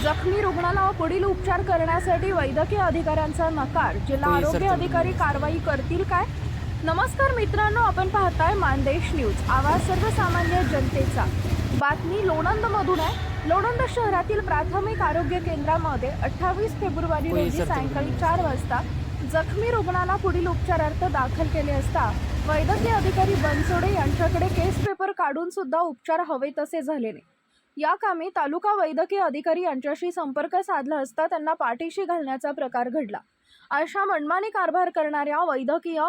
जखमी रुग्णाला पुढील उपचार करण्यासाठी वैद्यकीय अधिकाऱ्यांचा नकार. जिल्हा आरोग्य अधिकारी कारवाई करतील काय? नमस्कार मित्रांनो आपण पाहताय मानदेश न्यूज. आवाज सर्वसामान्य जनतेचा. बातमी लोणंद मधून आहे. लोणंद शहरातील प्राथमिक आरोग्य केंद्रामध्ये अठ्ठावीस फेब्रुवारी रोजी सायंकाळी चार वाजता जखमी रुग्णाला पुढील उपचारार्थ दाखल केले असता वैद्यकीय अधिकारी बनसोडे यांच्याकडे केस पेपर काढून सुद्धा उपचार हवे तसे झाले नाही. या कामी तालुका वैद्यकीय अधिकारी यांच्याशी संपर्क साधला असता त्यांना पाठीशी घालण्याचा प्रकार घडला. अशा मनमानी कारभार करणाऱ्या वैद्यकीय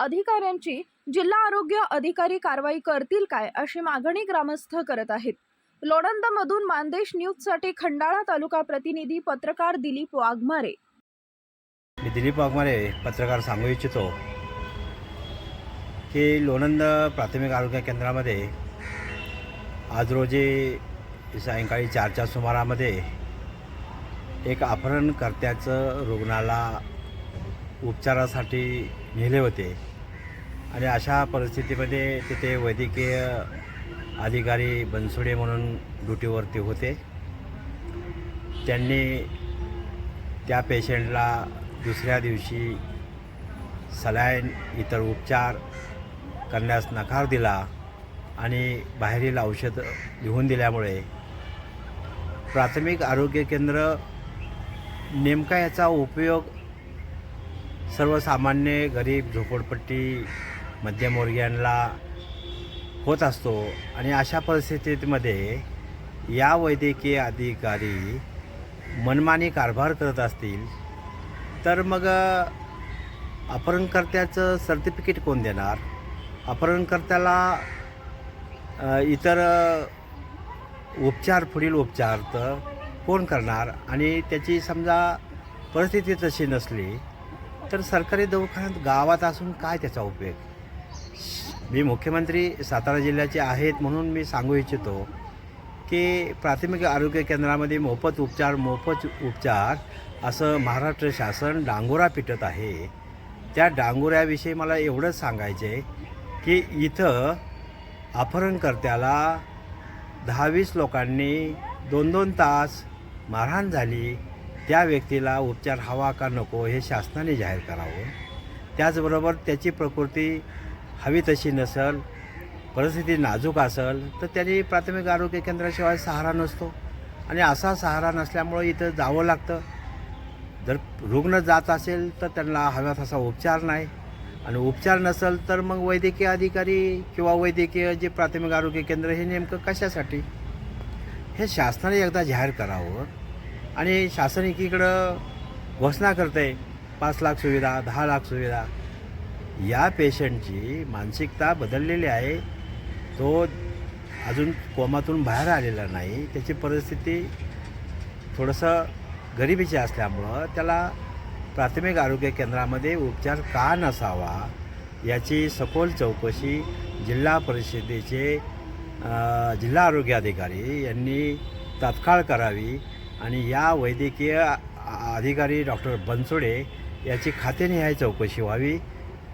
अधिकाऱ्यांची जिल्हा आरोग्य अधिकारी कारवाई करतील काय अशी मागणी ग्रामस्थ करत आहेत. लोणंदमधून मानदेश न्यूजसाठी खंडाळा तालुका प्रतिनिधी पत्रकार दिलीप वाघमारे. मी दिलीप वाघमारे पत्रकार सांगू इच्छितो की लोणंद प्राथमिक आरोग्य केंद्रामध्ये आज रोजी सायंकाळी चारच्या सुमारामध्ये एक अपहरणकर्त्याचं रुग्णाला उपचारासाठी नेले होते. आणि अशा परिस्थितीमध्ये तिथे वैद्यकीय अधिकारी बनसोडे म्हणून ड्युटीवरती होते. त्यांनी त्या पेशंटला दुसऱ्या दिवशी सलाईन इतर उपचार करण्यास नकार दिला आणि बाहेरील औषध लिहून दिल्यामुळे प्राथमिक आरोग्य केंद्र नेमका याचा उपयोग सर्वसामान्य गरीब झोपडपट्टी मध्यमवर्गीयांना होत असतो आणि अशा परिस्थितीमध्ये या वैद्यकीय अधिकारी मनमानी कारभार करत असतील तर मग अपहरणकर्त्याचं सर्टिफिकेट कोण देणार? अपहरणकर्त्याला इतर उपचार पुढील उपचार तर कोण करणार? आणि त्याची समजा परिस्थिती तशी नसली तर सरकारी दवाखान्यात गावात असून काय त्याचा उपयोग? मी मुख्यमंत्री सातारा जिल्ह्याचे आहेत म्हणून मी सांगू इच्छितो की प्राथमिक आरोग्य केंद्रामध्ये मोफत उपचार मोफत उपचार असं महाराष्ट्र शासन डांगोरा पिटत आहे. त्या डांगोऱ्याविषयी मला एवढंच सांगायचं आहे की इथं अपहरणकर्त्याला दहावीस लोकांनी दोन दोन तास मारहाण झाली. त्या व्यक्तीला उपचार हवा का नको हे शासनाने जाहीर करावं. त्याचबरोबर त्याची प्रकृती हवी तशी नसेल परिस्थिती नाजूक असेल तर त्यांनी प्राथमिक आरोग्य केंद्राशिवाय सहारा नसतो. आणि असा सहारा नसल्यामुळं इथं जावं लागतं. जर रुग्ण जात असेल तर त्यांना हव्या तसा उपचार नाही. आणि उपचार नसेल तर मग वैद्यकीय अधिकारी किंवा वैद्यकीय जे प्राथमिक आरोग्य केंद्र हे नेमकं कशासाठी? हे शासनाने एकदा जाहीर करावं आणि शासन एकीकडं घोषणा करते पाच लाख सुविधा दहा लाख सुविधा. या पेशंटची मानसिकता बदललेली आहे. तो अजून कोमातून बाहेर आलेला नाही. त्याची परिस्थिती थोडंसं गरिबीची असल्यामुळं त्याला प्राथमिक आरोग्य केंद्रामध्ये उपचार का नसावा याची सखोल चौकशी जिल्हा परिषदेचे जिल्हा आरोग्य अधिकारी यांनी तात्काळ करावी आणि या वैद्यकीय अधिकारी डॉक्टर बनसोडे याची खातेनिहाय चौकशी व्हावी.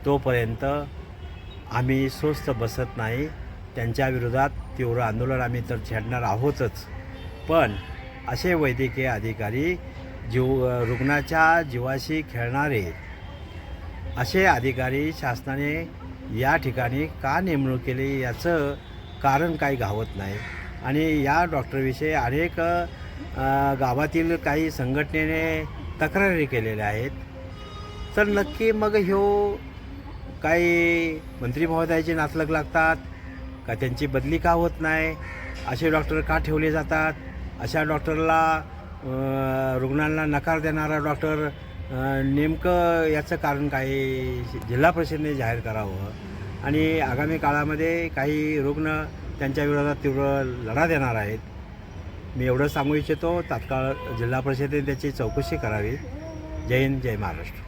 तोपर्यंत आम्ही स्वस्त बसत नाही. त्यांच्या विरोधात तीव्र आंदोलन आम्ही तर छेडणार आहोतच. पण असे वैद्यकीय अधिकारी जीव रुग्णाच्या जीवाशी खेळणारे असे अधिकारी शासनाने या ठिकाणी का नेमणूक केली याचं कारण काही गावत नाही. आणि या डॉक्टरविषयी अनेक गावातील काही संघटनेने तक्रारी केलेल्या आहेत. तर नक्की मग ह्यो काही मंत्री महोदयाचे नातलग लागतात का त्यांची बदली का होत नाही? असे डॉक्टर का ठेवले जातात? अशा डॉक्टरला रुग्णांना नकार देणारा डॉक्टर नेमकं याचं कारण काय? जिल्हा परिषदेने जाहीर करावं. आणि आगामी काळामध्ये काही रुग्ण त्यांच्या विरोधात तीव्र लढा देणार आहेत. मी एवढं सांगू इच्छितो. तात्काळ जिल्हा परिषदेने त्याची चौकशी करावी. जय हिंद जय महाराष्ट्र.